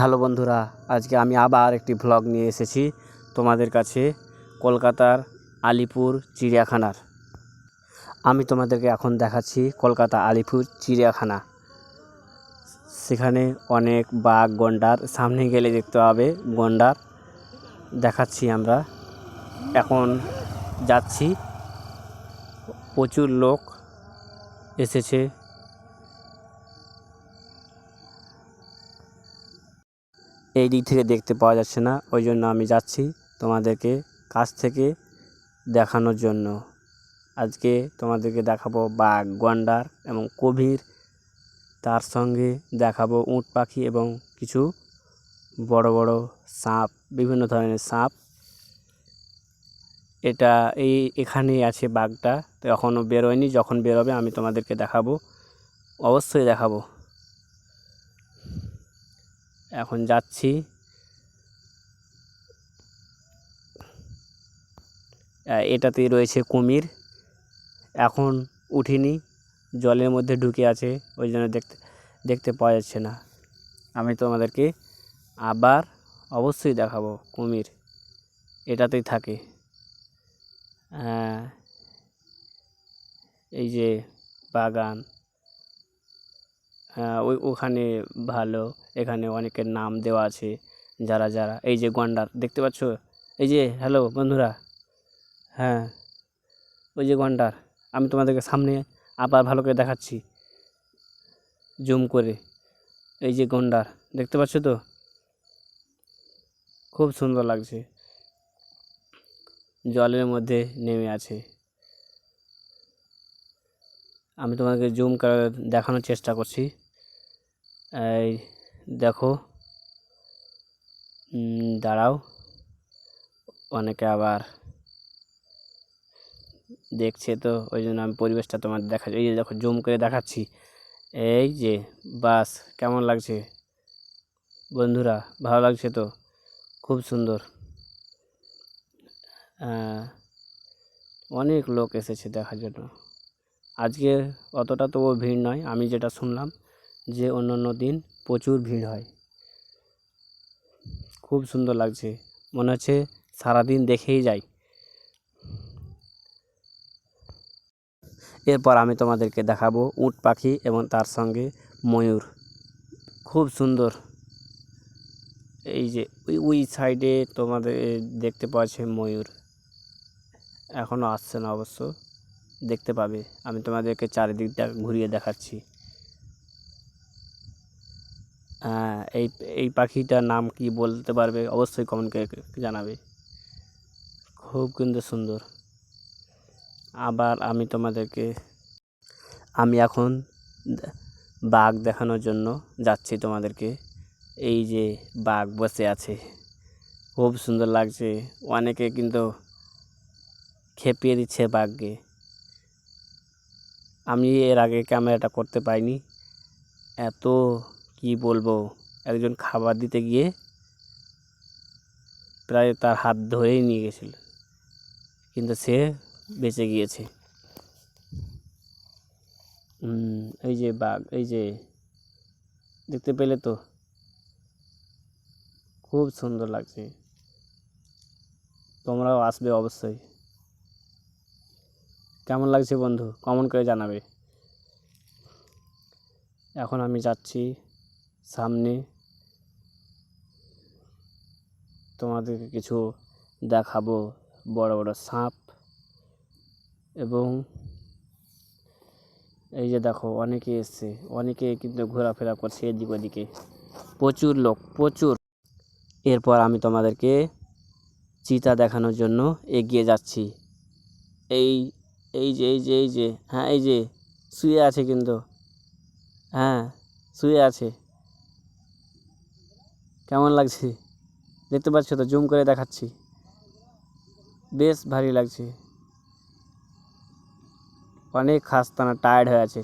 Hello বন্ধুরা, আজকে আমি আবার একটি ভ্লগ নিয়ে এসেছি তোমাদের কাছে কলকাতার আলিপুর চিড়িয়াখানার। আমি তোমাদেরকে এখন দেখাচ্ছি কলকাতা আলিপুর চিড়িয়াখানা। সেখানে অনেক বাঘ, গন্ডার, সামনে গেলে দেখতে পাবে গন্ডার। দেখাচ্ছি আমরা। এখন যাচ্ছি। প্রচুর লোক এসেছে। এই দিক থেকে দেখতে পাওয়া যাচ্ছে না, ওই জন্য আমি যাচ্ছি তোমাদেরকে কাছ থেকে দেখানোর জন্য। আজকে তোমাদেরকে দেখাবো বাঘ, গন্ডার এবং কবির তার সঙ্গে দেখাবো উঁট পাখি এবং কিছু বড় বড় সাপ, বিভিন্ন ধরনের সাপ। এটা এই এখানেই আছে বাঘটা তো এখনও বেরোয়নি, যখন বেরোবে আমি তোমাদেরকে দেখাবো। অবশ্যই দেখাবো। এখন যাচ্ছি। আহ, এটাতেই রয়েছে কুমির। এখন উঠিনি জলের মধ্যে ঢুকে আছে ওই জন্য দেখতে দেখতে পাওয়া যাচ্ছে না। আমি তোমাদেরকে আবার অবশ্যই দেখাবো কুমির। এটাতেই থাকে। এই যে বাগান। ওই ওখানে ভালো। এখানে অনেকের নাম দেওয়া আছে, যারা যারা। এই যে গন্ডার, দেখতে পাচ্ছ? এই যে হ্যালো বন্ধুরা। হ্যাঁ ওই যে গন্ডার। আমি তোমাদেরকে সামনে আবার ভালো করে দেখাচ্ছি। জুম করে। এই যে গন্ডার, দেখতে পাচ্ছ তো? খুব সুন্দর লাগছে। জলের মধ্যে নেমে আছে। আমি তোমাদেরকে জুম করে দেখানোর চেষ্টা করছি। এই দেখো দাঁড়াও। অনেকে আবার দেখছে তো, ওই জন্য আমি পরিবেশটা তোমার দেখা, এই যে দেখো, জুম করে দেখাচ্ছি। এই যে, বাস, কেমন লাগছে? বন্ধুরা, ভালো লাগছে তো? খুব সুন্দর। অনেক লোক এসেছে দেখার জন্য। আজকে অতটা তো ভিড় নয়, আমি যেটা শুনলাম যে অন্য অন্য দিন প্রচুর ভিড় হয়। খুব সুন্দর লাগছে। মনে হচ্ছে সারাদিন দেখেই যাই। এরপর আমি তোমাদেরকে দেখাবো উট পাখি এবং তার সঙ্গে ময়ূর। খুব সুন্দর। এই যে ওই ওই সাইডে তোমাদের দেখতে পাওয়া যাচ্ছে ময়ূর। এখনও আসছে না অবশ্য। দেখতে পাবে। আমি তোমাদেরকে চারিদিকটা ঘুরিয়ে দেখাচ্ছি। এই এই পাখিটার নাম কি বলতে পারবে? অবশ্যই কমেন্ট জানাবে। খুব কিন্তু সুন্দর। আবার আমি তোমাদেরকে, আমি এখন বাঘ দেখানোর জন্য যাচ্ছি তোমাদেরকে। এই যে বাঘ বসে আছে। খুব সুন্দর লাগছে। অনেকে কিন্তু খেপিয়ে দিচ্ছে বাঘকে। আমি এর আগে ক্যামেরাটা করতে পারিনি। এত কি বলব? একজন খাবার দিতে গিয়ে প্রায় তার হাত ধরেই নিয়ে গেছিল। কিন্তু সে বেঁচে গিয়েছে। এই যে বাঘ, এই যে, দেখতে পেলে তো? খুব সুন্দর লাগছে। তোমরাও আসবে অবশ্যই। কেমন লাগছে বন্ধু? কমন করে জানাবে। এখন আমি যাচ্ছি। সামনে তোমাদেরকে কিছু দেখাবো। বড় বড় সাপ এবং এই যে দেখো, অনেকে এসছে। অনেকে কিন্তু ঘোরাফেরা করছে এদিক ওদিকে। প্রচুর লোক, প্রচুর। এরপর আমি তোমাদেরকে চিতা দেখানোর জন্য এগিয়ে যাচ্ছি। এই এই যে এই যে এই যে হ্যাঁ এই যে, শুয়ে আছে কিন্তু। হ্যাঁ শুয়ে আছে। কেমন লাগছে? দেখতে পাচ্ছ তো, জুম করে দেখাচ্ছি। বেশ ভারী লাগছে। অনেক খাস্তানা টায়ার্ড হয়ে আছে।